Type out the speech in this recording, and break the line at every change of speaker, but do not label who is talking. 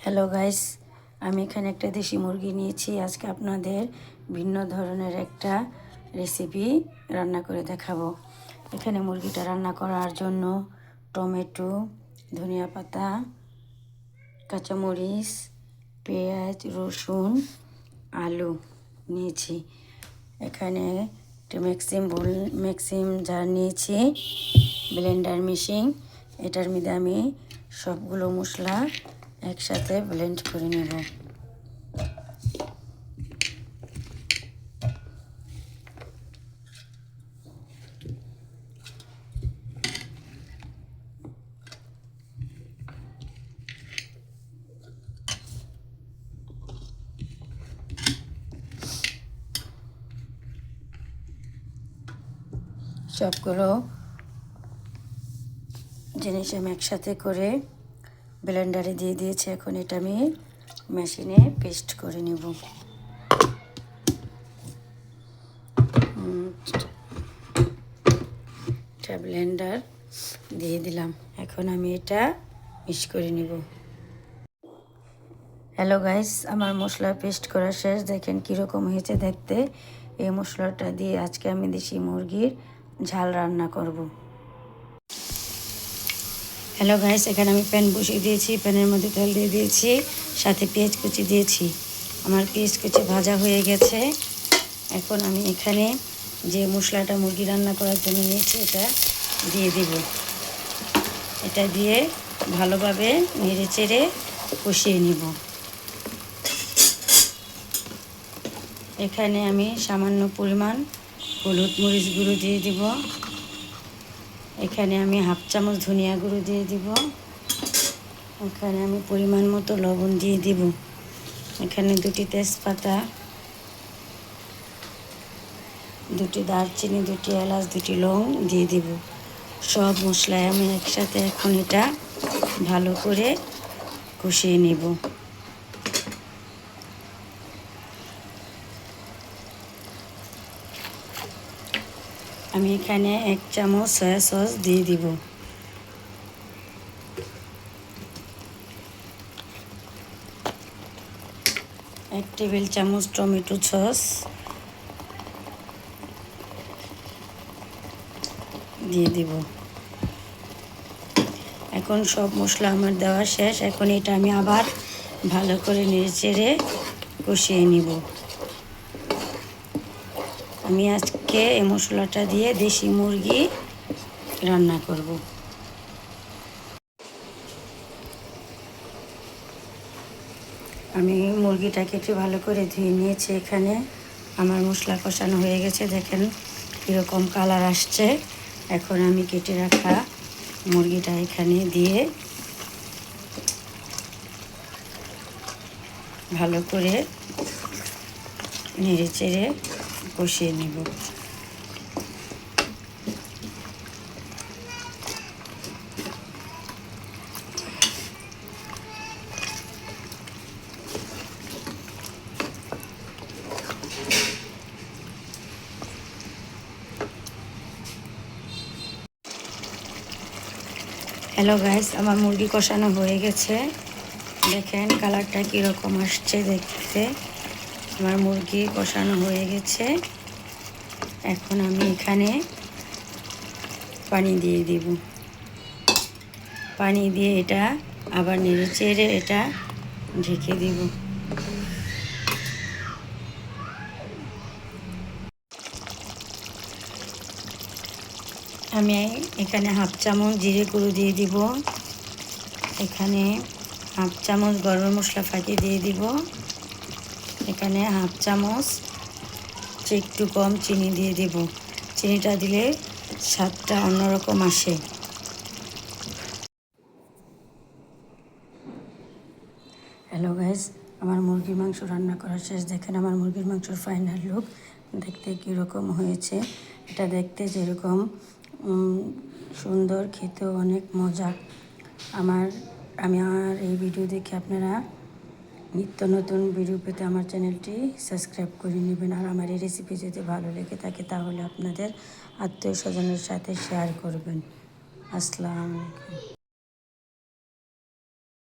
Hello guys আমি এখানে একটা দেশি মুরগি নিয়েছি। আজকে আপনাদের ভিন্ন ধরনের একটা রেসিপি রান্না করে দেখাবো। এখানে মুরগিটা রান্না করার জন্য টমেটো, ধনিয়া পাতা, কাঁচামরিচ, পেঁয়াজ, রসুন, আলু নিয়েছি। এখানে একটা ম্যাক্সিম বোল, ম্যাক্সিম জার নিয়েছি। Blender machine. এটার মধ্যে আমি সবগুলো মশলা একসাথে ব্লেন্ড করে নেব। সবগুলো জিনিস আমি একসাথে করে ব্লেন্ডারে দিয়ে দিয়েছি, এখন এটা আমি মেশিনে পেস্ট করে নেব। এটা ব্লেন্ডার দিয়ে দিলাম, এখন আমি এটা মিক্স করে নেব। হ্যালো গাইস, আমার মশলা পেস্ট করা শেষ, দেখেন কীরকম হয়েছে দেখতে। এই মশলাটা দিয়ে আজকে আমি দেশি মুরগির ঝাল রান্না করব। হ্যালো গাইস এখানে আমি প্যান বসিয়ে দিয়েছি প্যানের মধ্যে তেল দিয়ে দিয়েছি, সাথে পেঁয়াজ কুচি দিয়েছি। আমার পেঁয়াজ কুচি ভাজা হয়ে গেছে। এখন আমি এখানে যে মশলাটা মুরগি রান্না করার জন্য নিয়েছি, এটা দিয়ে দিব। এটা দিয়ে ভালোভাবে নেড়ে চেড়ে কষিয়ে নিব। এখানে আমি সামান্য পরিমাণ হলুদ মরিচ গুঁড়ো দিয়ে দিব। এখানে আমি হাফ চামচ ধনিয়া গুঁড়ো দিয়ে দিব। এখানে আমি পরিমাণ মতো লবণ দিয়ে দিব। এখানে দুটি তেজপাতা, দুটি দারচিনি, দুটি এলাচ, দুটি লং দিয়ে দিব। সব মশলায় আমি একসাথে এখন এটা ভালো করে কষিয়ে নেব। আমি এখানে এক চামচ সয়া সস দিয়ে দিব। এক টেবিল চামচ টমেটো সস দিয়ে দিব। এখন সব মশলা আমার দেওয়া শেষ। এখন এটা আমি আবার ভালো করে নেড়ে চেড়ে কষিয়ে নিব। আমি আজকে এই মশলাটা দিয়ে দেশি মুরগি রান্না করব। আমি মুরগিটাকে একটু ভালো করে ধুয়ে নিয়েছি এখানে। আমার মশলা কষানো হয়ে গেছে, দেখেন কীরকম কালার আসছে। এখন আমি কেটে রাখা মুরগিটা এখানে দিয়ে ভালো করে নেড়ে চেড়ে কষিয়ে নেব। হ্যালো গাইস আমার মুরগি কষানো হয়ে গেছে। দেখেন কালারটা কীরকম আসছে দেখতে। আমার মুরগি কষানো হয়ে গেছে। এখন আমি এখানে পানি দিয়ে দিব। পানি দিয়ে এটা আবার নেড়ে চেড়ে এটা ঢেকে দিব। আমি এখানে হাফ চামচ জিরে গুঁড়ো দিয়ে দিব। এখানে হাফ চামচ গরম মশলা ফাটিয়ে দিয়ে দিব। এখানে হাফ চামচ একটু কম চিনি দিয়ে দেব। চিনিটা দিলে স্বাদটা অন্যরকম আসে। হ্যালো গাইজ আমার মুরগির মাংস রান্না করা শেষ। দেখেন আমার মুরগির মাংসর ফাইনাল লুক দেখতে কীরকম হয়েছে। এটা দেখতে যেরকম সুন্দর, খেতেও অনেক মজা। আমার, আমি আমার এই ভিডিও দেখে আপনারা নিত্য নতুন ভিডিও পেতে আমার চ্যানেলটি সাবস্ক্রাইব করে নেবেন আর আমার এই রেসিপি যদি ভালো লেগে থাকে তাহলে আপনাদের আত্মীয় স্বজনের সাথে শেয়ার করবেন। আসসালামু আলাইকুম।